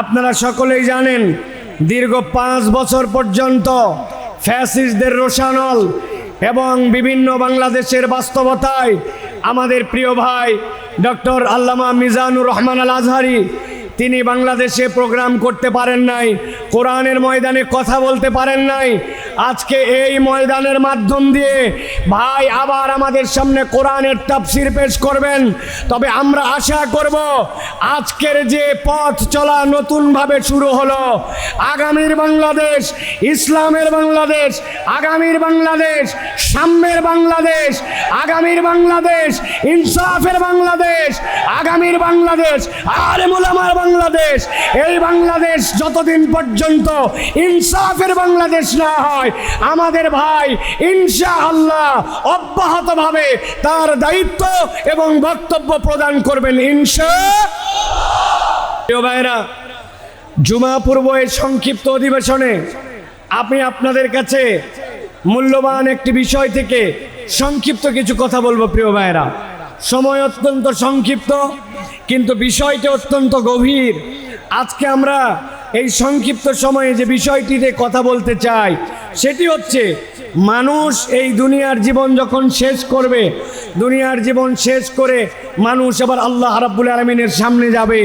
আপনারা সকলেই জানেন, দীর্ঘ পাঁচ বছর পর্যন্ত ফ্যাসিস্টদের রোশানল এবং বিভিন্ন বাংলাদেশের বাস্তবতায় আমাদের প্রিয় ভাই ডক্টর আল্লামা মিজানুর রহমান আল আজহারি তিনি বাংলাদেশে প্রোগ্রাম করতে পারেন নাই, কোরআনের ময়দানে কথা বলতে পারেন নাই। আজকে এই ময়দানের মাধ্যম দিয়ে ভাই আবার আমাদের সামনে কোরআনের তাফসির পেশ করবেন। তবে আমরা আশা করব আজকের যে পথ চলা নতুনভাবে শুরু হলো, আগামীর বাংলাদেশ, ইসলামের বাংলাদেশ, আগামীর বাংলাদেশ, সাম্যের বাংলাদেশ, আগামীর বাংলাদেশ, ইনসাফের বাংলাদেশ, আগামীর বাংলাদেশ আর মোলামার বাংলাদেশ, এই বাংলাদেশ যতদিন পর্যন্ত ইনসাফের বাংলাদেশ না হয়, আমাদের ভাই ইনশা আল্লাহ অব্যাহতভাবে তার দায়িত্ব এবং বক্তব্য প্রদান করবেন ইনশা ভাইরা জুমা পূর্ব এই সংক্ষিপ্ত অধিবেশনে আমি আপনাদের কাছে মূল্যবান একটি বিষয় থেকে সংক্ষিপ্ত কিছু কথা বলব, প্রিয় ভাইরা সময় অত্যন্ত সংক্ষিপ্ত, কিন্তু বিষয়টি অত্যন্ত গভীর। আজকে আমরা এই সংক্ষিপ্ত সময়ে যে বিষয়টিতে কথা বলতে চাই, সেটি হচ্ছে মানুষ এই দুনিয়ার জীবন যখন শেষ করবে, দুনিয়ার জীবন শেষ করে মানুষ আবার আল্লাহ রাব্বুল আলমিনের সামনে যাবে।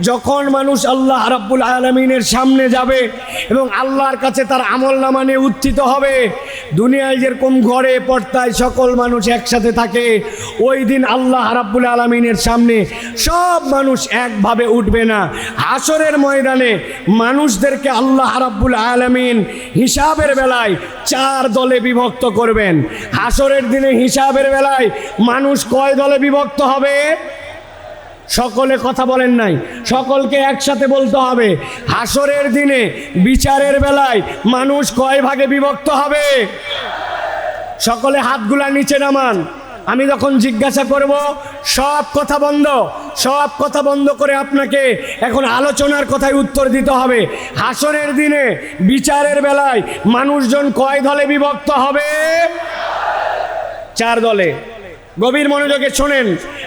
যখন মানুষ আল্লাহ রাব্বুল আলমিনের সামনে যাবে এবং আল্লাহর কাছে তার আমল নামা নিয়ে উত্থিত হবে, দুনিয়ায় যেরকম ঘরে পর্দায় সকল মানুষ একসাথে থাকে, ওই দিন আল্লাহ রাব্বুল আলমিনের সামনে সব মানুষ একভাবে উঠবে না। হাসরের ময়দানে মানুষদেরকে আল্লাহ রাব্বুল আলমিন হিসাবের বেলায় চার দলে বিভক্ত করবেন। হাসরের দিনে হিসাবের বেলায় মানুষ কয় দলে বিভক্ত হবে? সকলে কথা বলেন নাই। সকলকে একসাথে বলতে হবে, হাসরের দিনে বিচারের বেলায় মানুষ কয় ভাগে বিভক্ত হবে? সকলে হাতগুলা নিচে নামান। আমি যখন জিজ্ঞাসা করব, সব কথা বন্ধ, সব কথা বন্ধ করে আপনাকে এখন আলোচনার কথায় উত্তর দিতে হবে। হাসরের দিনে, বিচারের বেলায় মানুষজন কয় দলে বিভক্ত হবে? চার দলে। গভীর মনোযোগে শোনেন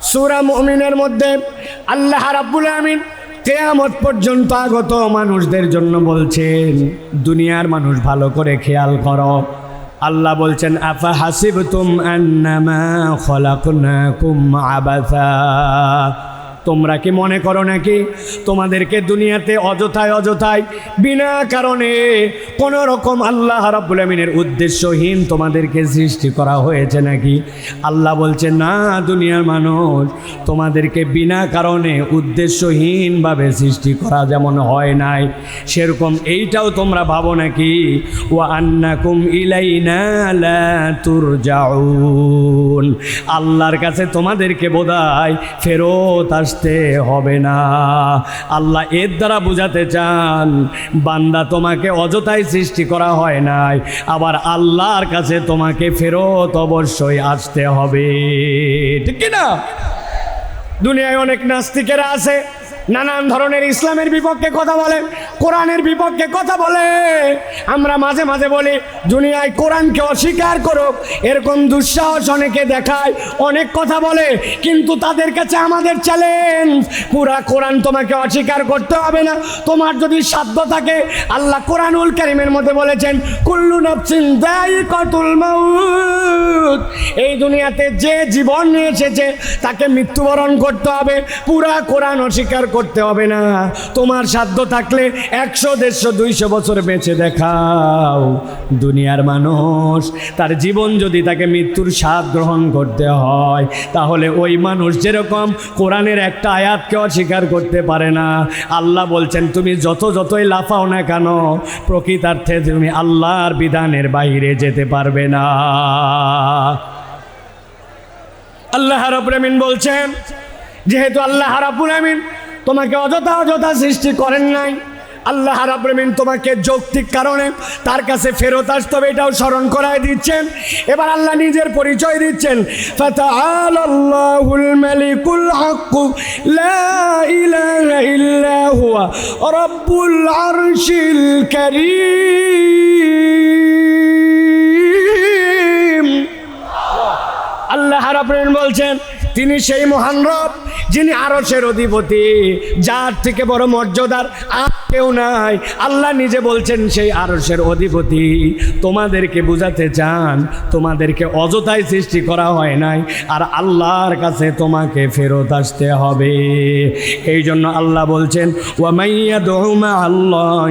সুরা মমিনের মধ্যে আল্লাহ রাব্বুল আমিন কেয়ামত পর্যন্ত আগত মানুষদের জন্য বলছেন, দুনিয়ার মানুষ ভালো করে খেয়াল কর। আল্লাহ বলছেন, আফা হাসিব তুম আন্নামা খলাকুম আবাসা? তোমরা কি মনে করো নাকি? তোমাদেরকে দুনিয়াতে অযথায় অযথায়, বিনা কারণে কোন রকম আল্লাহ রাব্বুল আমিনের উদ্দেশ্যহীন তোমাদেরকে সৃষ্টি করা হয়েছে নাকি? আল্লাহ বলছে, না, দুনিয়ার মানুষ, তোমাদেরকে বিনা কারণে উদ্দেশ্যহীনভাবে সৃষ্টি করা যেমন হয় নাই। সেরকম এইটাও তোমরা ভাবো নাকি? ও আন্নাকুম ইলাইনা আল্লাহর কাছে তোমাদেরকে বোধহয় ফেরত আসতে হবে না। আল্লাহ এর দ্বারা বুঝাতে চান, বান্দা তোমাকে অযথায় সৃষ্টি করা হয় নাই, আবার আল্লাহর কাছে তোমাকে ফেরত অবশ্যই আসতে হবে। ঠিক না দুনিয়ায় অনেক নাস্তিকেরা আছে নানান ধরনের ইসলামের বিপক্ষে কথা বলে, কোরআনের বিপক্ষে কথা বলে। আমরা মাঝে মাঝে বলি, দুনিয়ায় কোরআনকে অস্বীকার করুক। এরকম দুঃসাহস অনেকে দেখায়, অনেক কথা বলে, কিন্তু তাদের কাছে আমাদের চ্যালেঞ্জ পুরা কোরআন তোমাকে অস্বীকার করতে হবে না। তোমার যদি সাধ্য থাকে, আল্লাহ কোরআনুল কারিমের মধ্যে বলেছেন, কুল্লু নফসিন দায়িকাতুল মাউত। এই দুনিয়াতে যে জীবন নিয়ে এসেছে, তাকে মৃত্যুবরণ করতে হবে। পুরা কোরআন অস্বীকার করতে হবে না। তোমার সাধ্য থাকলে একশো, দেড়শো, দুইশো বছর বেঁচে দেখাও। দুনিয়ার মানুষ, তার জীবন যদি তাকে মৃত্যুর স্বাদ গ্রহণ করতে হয়, তাহলে ওই মানুষ যেরকম কোরআনের একটা আয়াতকে অস্বীকার করতে পারে না। আল্লাহ বলছেন, তুমি যত যতই লাফাও না কেন, প্রকৃতার্থে তুমি আল্লাহর বিধানের বাইরে যেতে পারবে না। আল্লাহ রাব্বুল আমিন বলছেন, যেহেতু আল্লাহ রাব্বুল আমিন তোমাকে অযথা অযথা সৃষ্টি করেন নাই। আল্লাহ রাব্রমিন তোমাকে যৌক্তিক কারণে তার কাছে ফেরত আসতে হবে, এটাও স্মরণ করায় দিচ্ছেন। এবার আল্লাহ নিজের পরিচয় দিচ্ছেন। আল্লাহ রাব্বুল বলছেন তিনি সেই মহান রব যিনি আরশের অধিপতি যার থেকে বড় মর্যাদার আর কেউ নাই। আল্লাহ নিজে বলছেন, সেই আরশের অধিপতি, তোমাদেরকে বুঝাতে চান, তোমাদেরকে অযথায় সৃষ্টি করা হয় নাই, আর আল্লাহর কাছে তোমাকে ফেরত আসতে হবে। এই জন্য আল্লাহ বলছেন ওয়ামাইয়া আল্লাহ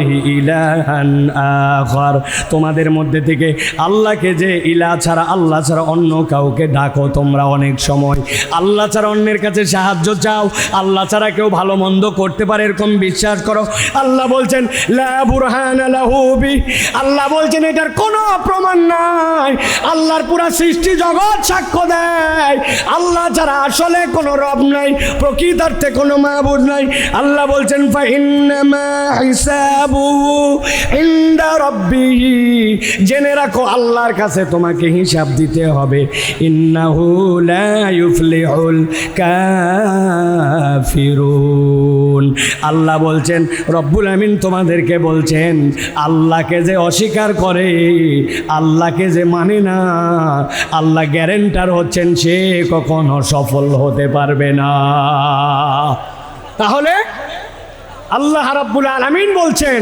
তোমাদের মধ্যে থেকে আল্লাহকে যে ইলা ছাড়া আল্লাহ ছাড়া অন্য কাউকে ডাকো তোমরা অনেক সময়। আল্লাহ ছাড়া অন্যের কাছে সাহায্য চাও, আল্লাহ ছাড়া কেউ ভালো মন্দ করতে পারে, এরকম বিশ্বাস করো। আল্লাহ বলছেন আল্লাহ বলছেন, এটার কোনো প্রমাণ নাই। আল্লাহর পুরা সৃষ্টি জগৎ সাক্ষ্য দেয়। আল্লাহ ছাড়া আসলে কোনো রব নাই, প্রকৃতার্থে কোনো মাহবুদ নাই। আল্লাহ বলছেন জেনে রাখো, আল্লাহর কাছে তোমাকে হিসাব দিতে হবে। আল্লাহ বলছেন রব্বুল আমিন তোমাদেরকে বলছেন, আল্লাহকে যে অস্বীকার করে, আল্লাহকে যে মানে না, আল্লাহ গ্যারেন্টার হচ্ছেন সে কখনো সফল হতে পারবে না। তাহলে আল্লাহ রাব্বুল আলামিন বলছেন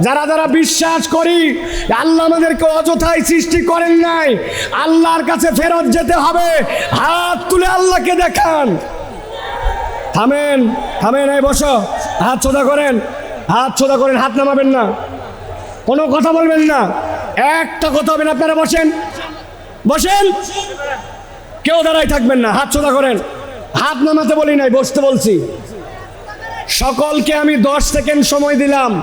যারা যারা বিশ্বাস করি, আল্লাহ আমাদেরকে অযথায় সৃষ্টি করেন নাই। আল্লাহর কাছে ফেরত যেতে হবে। হাত তুলে আল্লাহকে দেখান। থামেন থামেন, এই বসো। হাত সোজা করেন। হাত সোজা করেন, হাত নামাবেন না। কোনো কথা বলবেন না। একটা কথা হবে না আপনারা বসেন। বসেন। কেউ দাঁড়াই থাকবেন না। হাত সোজা করেন। হাত নামাতে বলি নাই, বসতে বলছি। সকলকে আমি দশ সেকেন্ড সময় দিলাম।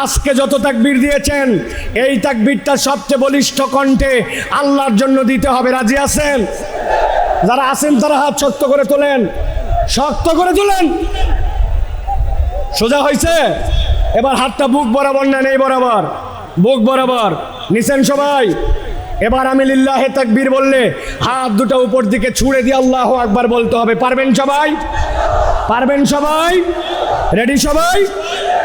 আজকে যত তাকবীর দিয়েছেন, এই তাকবীরটা সবচেয়ে বলিষ্ঠ কণ্ঠে আল্লাহর জন্য দিতে হবে। রাজি আছেন? যারা আছেন, তারা হাত শক্ত করে তোলেন। শক্ত করে তোলেন। সোজা হয়েছে এবার হাতটা বুক বরাবর নেন এই বরাবর। বুক বরাবর। নিছেন সবাই? এবার আমি লিল্লাহে তাকবীর বললে হাত দুটো উপর দিকে ছুঁড়ে দিয়ে আল্লাহ আকবার বলতে হবে। পারবেন সবাই? পারবেন সবাই? রেডি সবাই?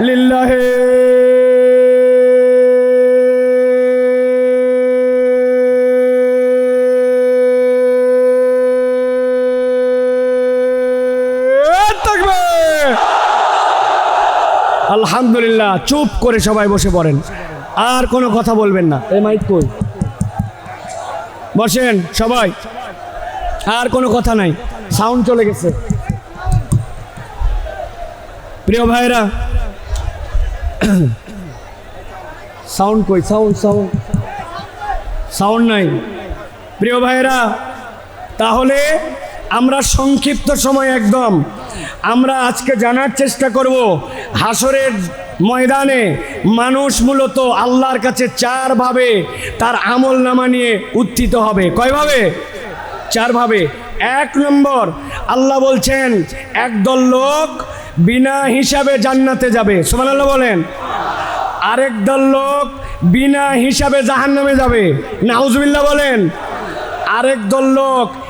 লিল্লাহে। আলহামদুলিল্লাহ, চুপ করে সবাই বসে পড়েন। আর কোনো কথা বলবেন না। এই মাইক কই? বসেন সবাই। আর কোনো কথা নাই। সাউন্ড চলে গেছে। প্রিয় ভাইরা সাউন্ড কই? সাউন্ড সাউন্ড সাউন্ড নাই। প্রিয় ভাইরা তাহলে আমরা সংক্ষিপ্ত সময় একদম। আমরা আজকে জানার চেষ্টা করব হাসরের ময়দানে মানুষ মূলত আল্লাহর কাছে চারভাবে তার আমল নামা নিয়ে উত্থিত হবে। কয়ভাবে চারভাবে এক নম্বর, আল্লাহ বলছেন, একদল লোক বিনা হিসাবে জান্নাতে যাবে। সুমান আল্লাহ বলেন। আরেক দল লোক বিনা হিসাবে জাহান নামে যাবে। নাউজবিল্লা বলেন। আরেক দল লোক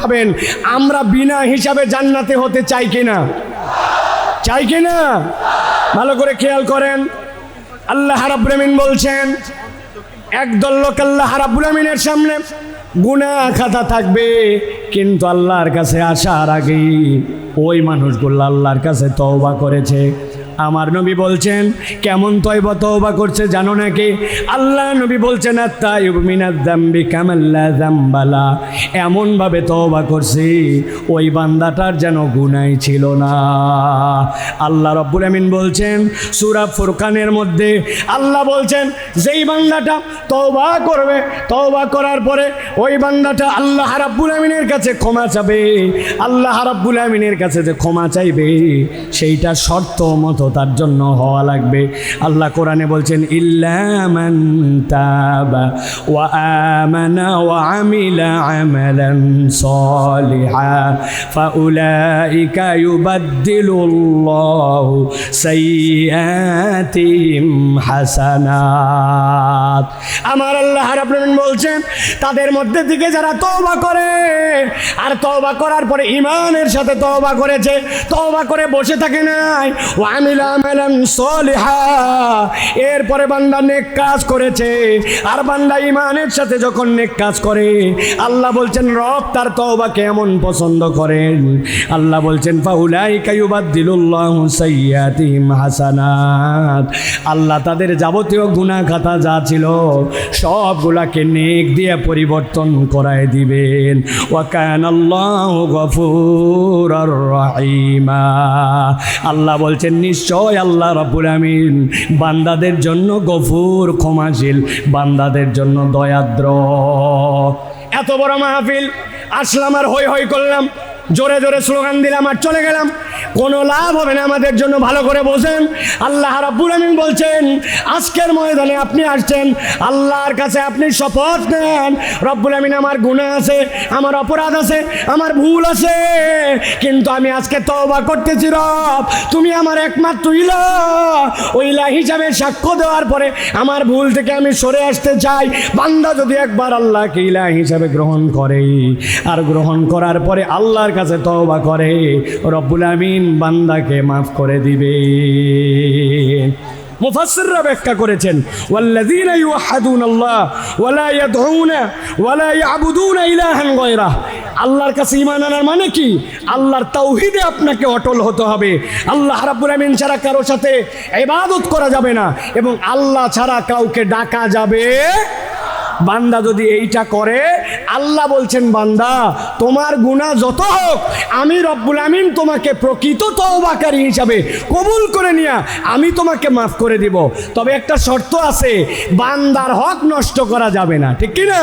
পাঠাবেন আমরা বিনা হিসাবে জান্নাতে হতে চাই কিনা? চাই কিনা? ভালো করে খেয়াল করেন। আল্লাহ রাব্বুল আমিন বলছেন, একদল লোক আল্লাহ রাব্বুল আমিনের সামনে গুনাহ খাতা থাকবে, কিন্তু আল্লাহর কাছে আসার আগেই ওই মানুষগুলো আল্লাহর কাছে তওবা করেছে। আমার নবী বলছেন, কেমন তয়বা তওবা করছে জানো নাকি? আল্লাহ নবী বলছেন আত্তাইব মিনাদ দাম্বি কামাল্লা দাম্বালা। এমনভাবে তওবা করছি, ওই বান্দাটার যেন গুনাই ছিল না। আল্লাহ রব্বুল আমিন বলছেন, সূরা ফুরকানের মধ্যে আল্লাহ বলছেন, যেই বান্দাটা তওবা করবে, তওবা করার পরে ওই বান্দাটা আল্লাহ রাব্বুল আমিনের কাছে ক্ষমা চাবে। আল্লাহ রাব্বুল আমিনের কাছে যে ক্ষমা চাইবে, সেইটা শর্ত মতো তার জন্য হওয়া লাগবে। আল্লাহ কোরআনে বলছেন ওয়া ওয়া আমিলা সলিহা আমার আল্লাহ বলছেন, তাদের মধ্যে থেকে যারা তওবা করে, আর তওবা করার পরে ইমানের সাথে তওবা করেছে, তওবা করে বসে থাকে নাই ও আমিলা এরপরে বান্দা নেক কাজ করেছে। আর বান্দা ইমানের সাথে যখন নেক কাজ করে, আল্লাহ বলছেন, রব তার তওবা কেমন পছন্দ করেন। আল্লাহ বলছেন ফাউলাই কায়ুবাদ্দিলুল্লাহু সাইয়্যাতিহিম হাসানাত। আল্লাহ তাদের যাবতীয় গুনাহ খাতা যা ছিল, সবগুলাকে নেক দিয়ে পরিবর্তন করায় দিবেন। ওয়াকান আল্লাহ গফুর রহিমা। আল্লাহ বলছেন নিশ্চয় আল্লাহ রাবুল আমিন। বান্দাদের জন্য গফুর, ক্ষমাশীল, বান্দাদের জন্য দয়াদ্র। এত বড় মাহফিল, আসলাম আর হই হই করলাম। জোরে জোরে স্লোগান দিলাম আর চলে গেলাম। কোনো লাভ হবে না, আমাদের জন্য ভালো করে বোঝেন। আল্লাহ রাব্বুল আমিন বলছেন, আজকের ময়দানে আপনি আসছেন, আল্লাহর কাছে আপনি শপথ নেন। রব্বুল আমিন আমার গুনাহ আছে, আমার অপরাধ আছে, আমার ভুল আছে, কিন্তু আমি আজকে তওবা করতেছি রব। তুমি আমার একমাত্র ইলা ওই ইলা হিসাবে সাক্ষ্য দেওয়ার পরে আমার ভুল থেকে আমি সরে আসতে চাই। বান্দা যদি একবার আল্লাহকে ইলা হিসাবে গ্রহণ করে, আর গ্রহণ করার পরে আল্লাহর কাছে তওবা করে, রব্বুল আমিন বান্দাকে মাফ করে দিবে। মুফাসসিররা ব্যাখ্যা করেছেন, ওয়াল্লাযীনা ইউহাদুনা আল্লাহ ওয়ালা ইয়াদউনা ওয়ালা ইয়াবুদুনা ইলাহান গায়রাহ আল্লাহর কাছে ঈমান আনার মানে কি? আল্লাহর তাওহীদে আপনাকে অটল হতে হবে। আল্লাহ রাব্বুল আমিন ছাড়া কারও সাথে ইবাদত করা যাবে না এবং আল্লাহ ছাড়া কাউকে ডাকা যাবে বান্দা যদি এইটা করে, আল্লাহ বলছেন, বান্দা, তোমার গুণা যত হোক, আমি রব্বুল আমিন তোমাকে প্রকৃত তৌবাকারী হিসাবে কবুল করে নিয়া আমি তোমাকে মাফ করে দিব। তবে একটা শর্ত আছে, বান্দার হক নষ্ট করা যাবে না, ঠিক কি না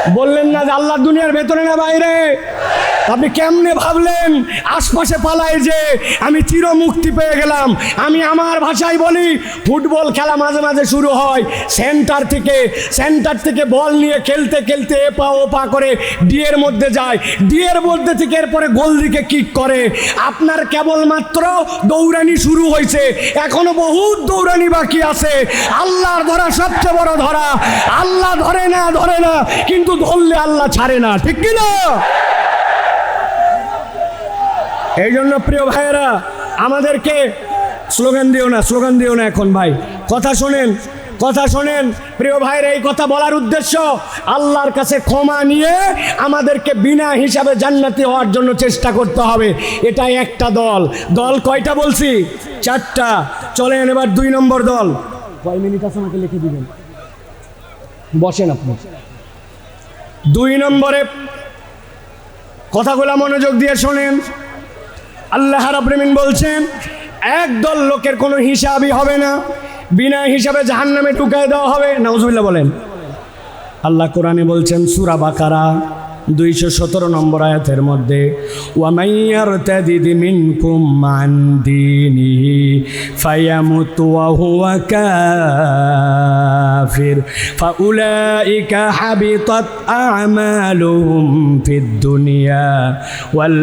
বললেন না যে আল্লাহ দুনিয়ার ভেতরে না বাইরে। আপনি কেমনে ভাবলেন? আশপাশে পালাই যে আমি চির মুক্তি পেয়ে গেলাম। আমি আমার ভাষায় বলি, ফুটবল খেলা মাঝে মাঝে শুরু হয়। সেন্টার থেকে সেন্টার থেকে বল নিয়ে খেলতে খেলতে এ পা ও পা করে ডিয়ের মধ্যে যায়। ডিয়ের মধ্যে থেকে এরপরে গোল দিকে কিক করে। আপনার কেবলমাত্র দৌড়ানি শুরু হয়েছে। এখনও বহুত দৌড়ানি বাকি আছে। আল্লাহর ধরা সবচেয়ে বড় ধরা। আল্লাহ ধরে না ধরে না। কিন্তু ধরলে আল্লাহ ছাড়ে না, ঠিক কি না? এই জন্য প্রিয় ভাইয়েরা, আমাদেরকে স্লোগান দিও না, স্লোগান দিও না এখন ভাই। কথা শোনেন কথা শোনেন। প্রিয় ভাইয়ের, এই কথা বলার উদ্দেশ্য, আল্লাহর কাছে ক্ষমা নিয়ে আমাদেরকে বিনা হিসাবে জান্নাতি হওয়ার জন্য চেষ্টা করতে হবে। এটাই একটা দল। দল কয়টা বলছি? চারটা। চলেন এবার দুই নম্বর দল। কয় মিনিট আছে আমাকে লিখে দিবেন? বসেন আপনি। দুই নম্বরে কথাগুলা মনোযোগ দিয়ে শোনেন। আল্লাহ রাব্রেমিন বলছেন, একদল লোকের কোনো হিসাবই হবে না। বিনা হিসাবে জাহান নামে টুকায় দেওয়া হবে। না বলেন। আল্লাহ কোরআনে বলছেন, সুরা বাকারা। দুইশো সতেরো নম্বর আয়াতের মধ্যে ওয়ামাইয়ার তাদিদি মিনকুম মান দিনিহি, ফায়ামুত ওয়া হুয়া কাফির, ফাউলাইকা হাবিতাত আ'মালুহুম ফিদ দুনিয়া ওয়াল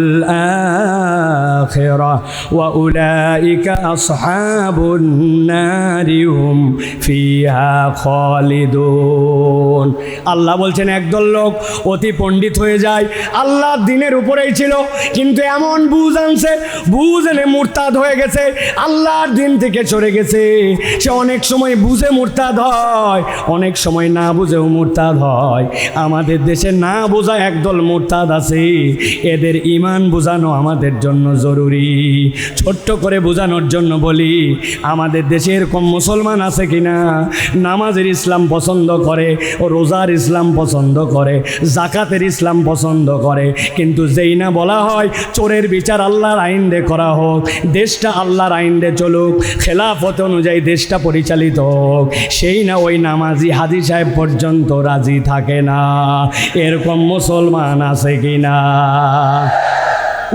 আখিরাহ ওয়া উলাইকা আসহাবুন নারি হুম ফিহা খালিদুন। আল্লাহ বলছেন, একদল লোক অতি পণ্ডিত হয়ে যায়। আল্লাহ দিনের উপরেই ছিল, কিন্তু এমন বুঝ আনছে, বুঝ এনে মুরতাদ হয়ে গেছে, আল্লাহর দিন থেকে চলে গেছে। সে অনেক সময় বুঝে মুরতাদ হয়, অনেক সময় না বুঝেও মুরতাদ হয়। আমাদের দেশে না বোঝা একদল মুরতাদ আছে। এদের ইমান বোঝানো আমাদের জন্য জরুরি। ছোট্ট করে বোঝানোর জন্য বলি, আমাদের দেশে এরকম মুসলমান আছে কিনা? নামাজের ইসলাম পছন্দ করে, রোজার ইসলাম পছন্দ করে, জাকাতের ইসলাম পছন্দ করে। কিন্তু যেই না বলা হয়, চোরের বিচার আল্লাহর আইন করা হোক, দেশটা আল্লাহর আইন দে চলুক, খেলাফত অনুযায়ী দেশটা পরিচালিত হোক, সেই না ওই নামাজি হাজি সাহেব পর্যন্ত রাজি থাকে না। এরকম মুসলমান আছে কি না?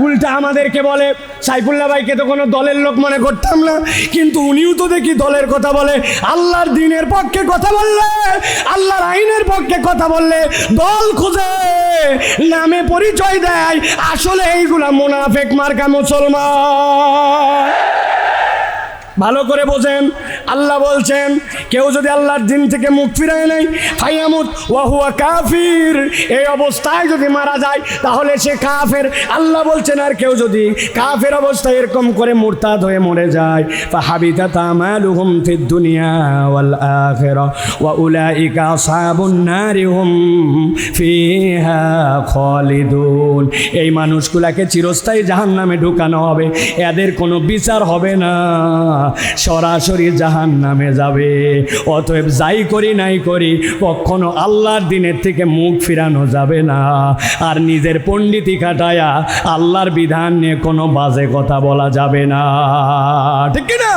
উল্টা আমাদেরকে বলে, সাইফুল্লাহ ভাইকে তো কোনো দলের লোক মনে করতাম না, কিন্তু উনিও তো দেখি দলের কথা বলে, আল্লাহর দিনের পক্ষে কথা বললে, আল্লাহর আইনের পক্ষে কথা বললে দল খুঁজে নামে পরিচয় দেয়। আসলে এইগুলা মোনাফেক মার্কা মুসলমান। ভালো করে বোঝেন। আল্লাহ বলছেন, কেউ যদি আল্লাহর দিন থেকে মুখ ফিরায় নেই ফাইয়ামুত ওয়াহুয়া কাফির। এই অবস্থায় যদি মারা যায়, তাহলে সে কাফের। আল্লাহ বলছেন, আর কেউ যদি কাফের অবস্থায় এরকম করে মুরতাদ হয়ে মরে যায়, ফাহাবিতা তামালুহুম ফিদ দুনিয়া ওয়াল আখিরা, ওয়া উলাইকা আসহাবুন নারি হুম ফিহা খালিদুন। এই মানুষগুলাকে চিরস্থায়ী জাহান্নামে ঢুকানো হবে, এদের কোনো বিচার হবে না। সরাসরি জাহান নামে যাবে। অতএব যাই করি নাই করি, কখনো আল্লাহর দিনের থেকে মুখ ফিরানো যাবে না। আর নিজের পণ্ডিতি কাটায়া আল্লাহর বিধান নিয়ে কোনো বাজে কথা বলা যাবে না। ঠিক না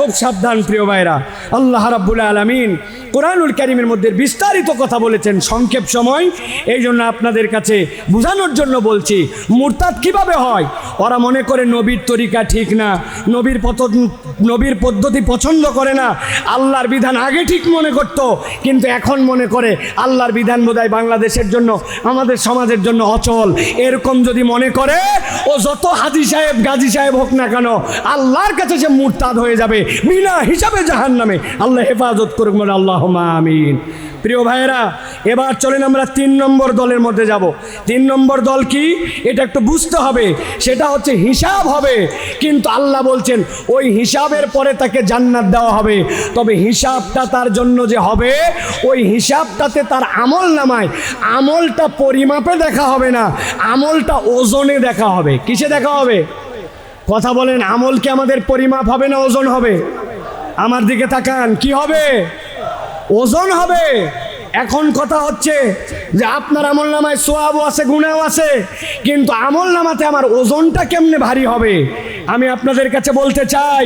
খুব সাবধান, প্রিয় ভাইরা। আল্লাহ রাব্বুল আলামিন কোরআনুল কারিমের মধ্যে বিস্তারিত কথা বলেছেন সংক্ষেপ সময়। এই জন্য আপনাদের কাছে বোঝানোর জন্য বলছি, মুরতাদ কীভাবে হয়? ওরা মনে করে নবীর তরিকা ঠিক না, নবীর পথ নবীর পদ্ধতি পছন্দ করে না, আল্লাহর বিধান আগে ঠিক মনে করত, কিন্তু এখন মনে করে আল্লাহর বিধান বোধহয় বাংলাদেশের জন্য, আমাদের সমাজের জন্য অচল। এরকম যদি মনে করে, ও যত হাজি সাহেব, গাজী সাহেব হোক না কেন, আল্লাহর কাছে সে মুরতাদ হয়ে যাবে। বিনা হিসাবে জাহান নামে আল্লাহ হেফাজত করুক মানে আল্লাহ আমিন। প্রিয় ভাইয়েরা, এবার চলেন আমরা তিন নম্বর দলের মধ্যে যাব। তিন নম্বর দল কি? এটা একটু বুঝতে হবে। সেটা হচ্ছে হিসাব হবে। কিন্তু আল্লাহ বলছেন, ওই হিসাবের পরে তাকে জান্নাত দেওয়া হবে। তবে হিসাবটা তার জন্য যে হবে, ওই হিসাবটাতে তার আমল নামায়। আমলটা পরিমাপে দেখা হবে না। আমলটা ওজনে দেখা হবে। কিসে দেখা হবে? কথা বলেন, আমল কি আমাদের পরিমাপ হবে না ওজন হবে? আমার দিকে তাকান, কি হবে? ওজন হবে। এখন কথা হচ্ছে যে আপনার আমল নামায় সোয়াবও আছে, গুণাও আছে, কিন্তু আমল নামাতে আমার ওজনটা কেমনে ভারী হবে? আমি আপনাদের কাছে বলতে চাই,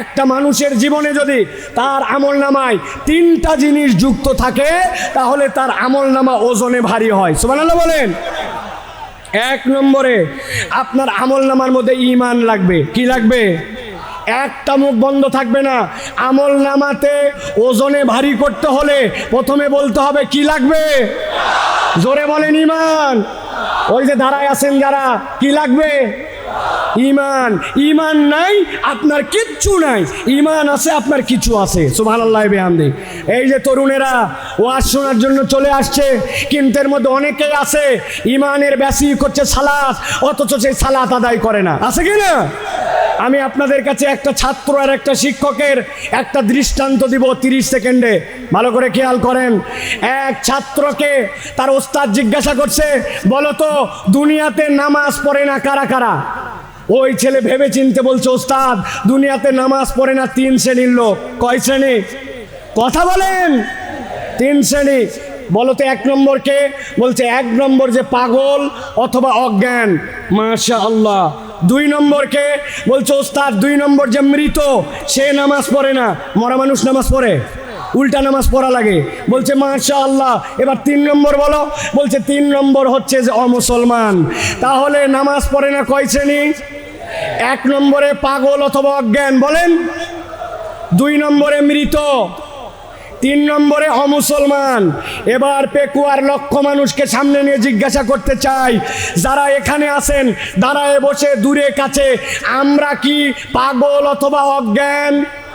একটা মানুষের জীবনে যদি তার আমল নামায় তিনটা জিনিস যুক্ত থাকে, তাহলে তার আমল নামা ওজনে ভারী হয়। সুবহানাল্লাহ বলেন। এক নম্বরে, আপনার আমল নামার মধ্যে ইমান লাগবে। কি লাগবে? একটা মুখ বন্ধ থাকবে না। আমল নামাতে ওজনে ভারী করতে হলে প্রথমে বলতে হবে, কি লাগবে? জোরে বলেন ইমান ওই যে দাঁড়ায় আছেন যারা, কি লাগবে? ইমান ইমান নাই, আপনার কিচ্ছু নাই। ইমান আছে, আপনার কিছু আছে। সুভান আল্লাহ বেহামদি। এই যে তরুণেরা, ওয়াজ শোনার জন্য চলে আসছে, কিন্তু মধ্যে অনেকেই আছে, ইমানের বেশি করছে সালাত, অথচ সেই সালাত আদায় করে না। আছে কি না? আমি আপনাদের কাছে একটা ছাত্র আর একটা শিক্ষকের একটা দৃষ্টান্ত দিব তিরিশ সেকেন্ডে। ভালো করে খেয়াল করেন। এক ছাত্রকে তার ওস্তাদ জিজ্ঞাসা করছে, বলো তো, দুনিয়াতে নামাজ পড়ে না কারা কারা? ওই ছেলে ভেবে চিনতে বলছে, ওস্তাদ, দুনিয়াতে নামাজ পড়ে না তিন শ্রেণির লোক। কয় শ্রেণি? কথা বলেন। তিন শ্রেণি। বলো তো এক নম্বরকে বলছে এক নম্বর যে পাগল অথবা অজ্ঞান। মাশা আল্লাহ দুই নম্বরকে বলছে ওস্তাদ, দুই নম্বর যে মৃত, সে নামাজ পড়ে না। মরা মানুষ নামাজ পড়ে? উল্টা নামাজ পড়া লাগে। বলছে মাশা আল্লাহ এবার তিন নম্বর বলো। বলছে তিন নম্বর হচ্ছে যে অমুসলমান। তাহলে নামাজ পড়ে না কয় শ্রেণি? এক নম্বরে পাগল অথবা অজ্ঞান। বলেন। দুই নম্বরে মৃত। তিন নম্বরে অমুসলমান এবার পেকুয়ার লক্ষ মানুষকে সামনে নিয়ে জিজ্ঞাসা করতে চাই। যারা এখানে আছেন, দাঁড়ায় বসে, দূরে কাছে, আমরা কি পাগল অথবা অজ্ঞান?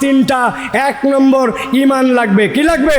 তিনটা এক নম্বর ইমান লাগবে। কি লাগবে?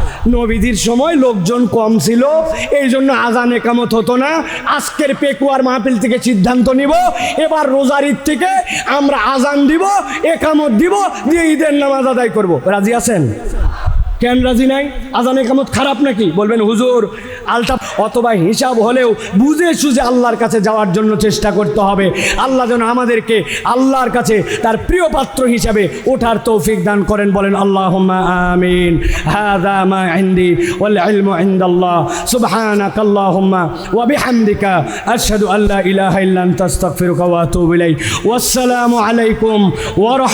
নবীদের সময় লোকজন কম ছিল। এই জন্য আজান একামত হতো না। আজকের পেকুয়ার মাহফিল থেকে সিদ্ধান্ত নিব। এবার রোজার ঈদ থেকে আমরা আজান দিব, একামত দিব, দিয়ে ঈদের নামাজ আদায় করব। রাজি আছেন? কেন রাজি নাই? আজান একামত খারাপ নাকি? বলবেন, হুজুর, আলতা অথবা হিসাব হলেও বুঝে সুঝে আল্লাহর কাছে যাওয়ার জন্য চেষ্টা করতে হবে। আল্লাহ যেন আমাদেরকে আল্লাহর কাছে তার প্রিয় পাত্র হিসাবে ওঠার তৌফিক দান করেন। বলেন আল্লাহ আমিন। হাদা মা ইন্দি ওয়া আলাইকুম ওয়া